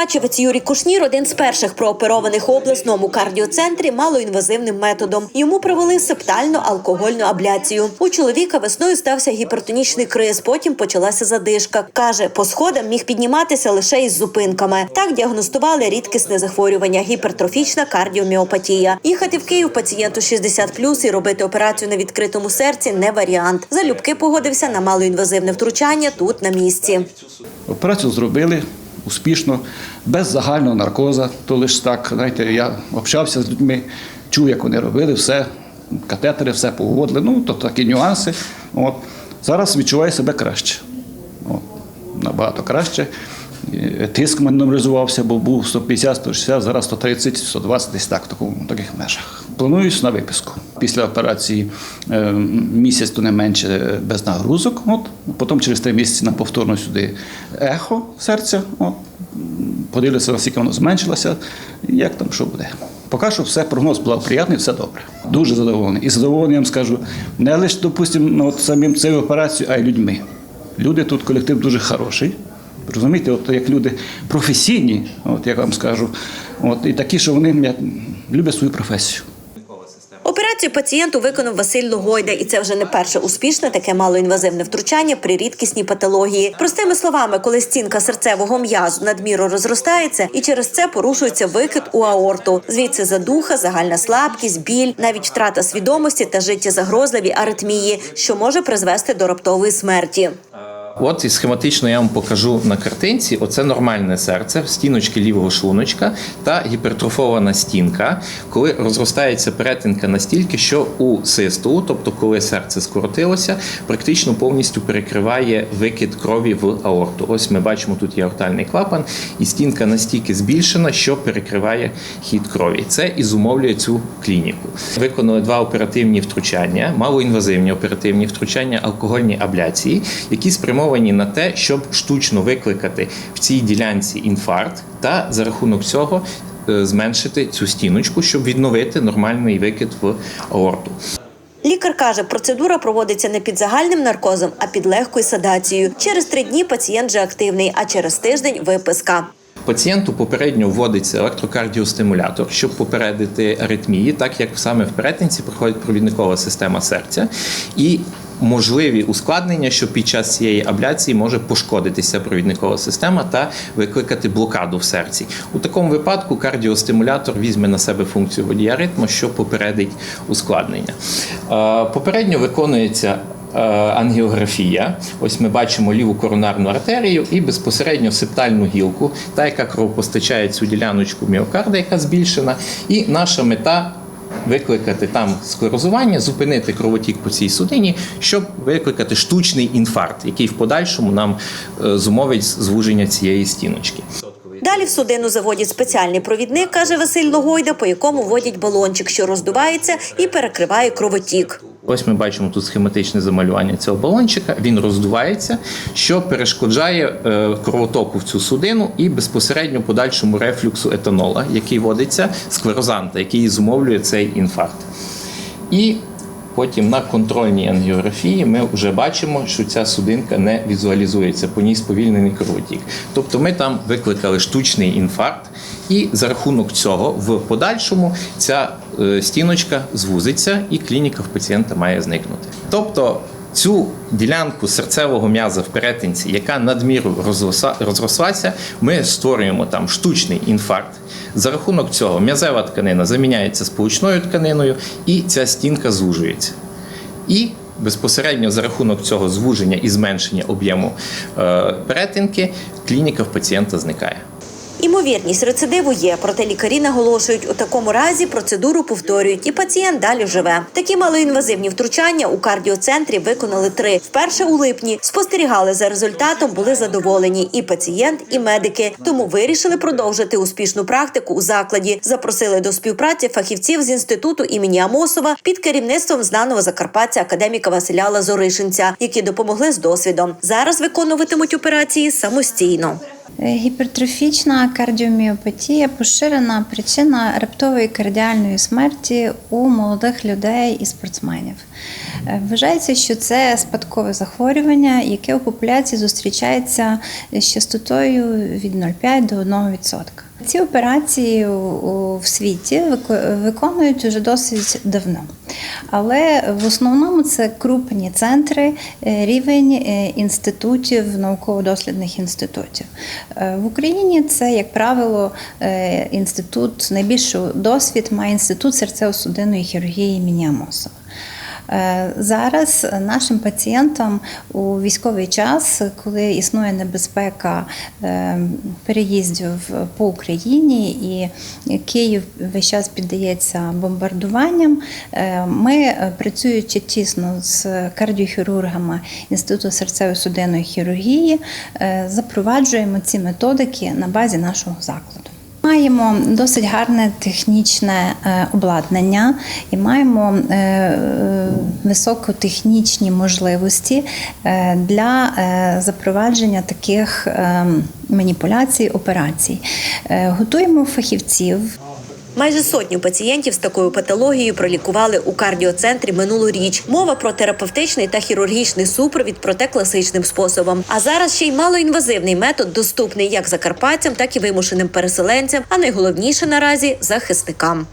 Мукачевець Юрій Кушнір один з перших прооперованих у обласному кардіоцентрі малоінвазивним методом. Йому провели септально-алкогольну абляцію. У чоловіка весною стався гіпертонічний криз, потім почалася задишка. Каже, по сходам міг підніматися лише із зупинками. Так діагностували рідкісне захворювання гіпертрофічна кардіоміопатія. Їхати в Київ пацієнту 60 і робити операцію на відкритому серці не варіант. Залюбки погодився на малоінвазивне втручання тут на місці. Операцію зробили успішно, без загального наркоза. То лише так, знаєте, я общався з людьми, чув, як вони робили, все, катетери, все погодили. Ну, то такі нюанси. От. Зараз відчуваю себе краще. От. Набагато краще. І Тиск в бо був 150, 160, зараз 130, 120, десь так, в такому, таких межах. Плануюсь на виписку. Після операції е, місяць то не менше е, без нагрузок. От. Потім через три місяці на повторно сюди ехо серця. От. Подивлюся, наскільки воно зменшилося, як там що буде. Поки що все, прогноз благоприятний, все добре. Дуже задоволений. І задоволений, я вам скажу, не лише, допустимо, самим цією операцією, а й людьми. Люди тут, колектив дуже хороший. Розумієте, от як люди професійні, от як вам скажу, от і такі, що вони люблять свою професію. Операцію пацієнту виконав Василь Логойда, і це вже не перше успішне таке малоінвазивне втручання при рідкісній патології. Простими словами, коли стінка серцевого м'язу надміру розростається, і через це порушується викид у аорту. Звідси задуха, загальна слабкість, біль, навіть втрата свідомості та життєзагрозливі аритмії, що може призвести до раптової смерті. От і схематично я вам покажу на картинці. Оце нормальне серце, стіночки лівого шлуночка та гіпертрофована стінка, коли розростається перетинка настільки, що у систу, тобто коли серце скоротилося, практично повністю перекриває викид крові в аорту. Ось ми бачимо, тут є аортальний клапан, і стінка настільки збільшена, що перекриває хід крові. Це і зумовлює цю клініку. Виконали два оперативні втручання, малоінвазивні оперативні втручання, алкогольні абляції, які спрямовані на те, щоб штучно викликати в цій ділянці інфаркт, та за рахунок цього е, зменшити цю стіночку, щоб відновити нормальний викид в аорту. Лікар каже, процедура проводиться не під загальним наркозом, а під легкою седацією. Через три дні пацієнт вже активний, а через тиждень виписка. Пацієнту попередньо вводиться електрокардіостимулятор, щоб попередити аритмії, так як саме в перетинці проходить провідникова система серця і можливі ускладнення, що під час цієї абляції може пошкодитися провідникова система та викликати блокаду в серці. У такому випадку кардіостимулятор візьме на себе функцію водія ритму, що попередить ускладнення. Е, Попередньо виконується е, ангіографія. Ось ми бачимо ліву коронарну артерію і безпосередньо септальну гілку, та яка кров постачає цю діляночку міокарда, яка збільшена. І наша мета. Викликати там склерозування, зупинити кровотік по цій судині, щоб викликати штучний інфаркт, який в подальшому нам е, зумовить звуження цієї стіночки. Далі в судину заводять спеціальний провідник, каже Василь Логойда, по якому вводять балончик, що роздувається і перекриває кровотік. Ось ми бачимо тут схематичне замалювання цього балончика. Він роздувається, що перешкоджає е, кровотоку в цю судину і безпосередньо подальшому рефлюксу етанола, який вводиться склерозанта, який зумовлює цей інфаркт. І потім на контрольній ангіографії ми вже бачимо, що ця судинка не візуалізується, по ній сповільнений кровотік. Тобто ми там викликали штучний інфаркт, і за рахунок цього в подальшому ця е, стіночка звузиться, і клініка в пацієнта має зникнути. Тобто цю ділянку серцевого м'яза в перетинці, яка надміру розрослася, ми створюємо там штучний інфаркт. За рахунок цього м'язева тканина заміняється сполучною тканиною, і ця стінка звужується. І безпосередньо за рахунок цього звуження і зменшення об'єму е, перетинки клініка в пацієнта зникає. Імовірність рецидиву є, проте лікарі наголошують, у такому разі процедуру повторюють, і пацієнт далі живе. Такі малоінвазивні втручання у кардіоцентрі виконали три. Вперше у липні спостерігали за результатом, були задоволені і пацієнт, і медики. Тому вирішили продовжити успішну практику у закладі. Запросили до співпраці фахівців з інституту імені Амосова під керівництвом знаного закарпатця академіка Василя Лазоришинця, які допомогли з досвідом. Зараз виконуватимуть операції самостійно. Е, Гіпертрофічна кардіоміопатія поширена причина раптової кардіальної смерті у молодих людей і спортсменів. Е, Вважається, що це спадкове захворювання, яке у популяції зустрічається з частотою від 0,5 до 1%. Ці операції в світі виконують вже досить давно. Але в основному це крупні центри, е, рівень е, інститутів, науково-дослідних інститутів. В Україні це, як правило, інститут, найбільший досвід має інститут серцево-судинної хірургії імені Амосова. Е, Зараз нашим пацієнтам у військовий час, коли існує небезпека е, переїздів по Україні і Київ весь час піддається бомбардуванням, е, ми, працюючи тісно з кардіохірургами Інституту серцево-судинної хірургії, запроваджуємо ці методики на базі нашого закладу. Маємо досить гарне технічне е, обладнання і маємо е, е, високотехнічні можливості для запровадження таких е, маніпуляцій, операцій. Готуємо фахівців. Майже сотню пацієнтів з такою патологією пролікували у кардіоцентрі минулоріч. Мова про терапевтичний та хірургічний супровід, проте класичним способом. А зараз ще й малоінвазивний метод доступний як закарпатцям, так і вимушеним переселенцям, а найголовніше наразі захисникам.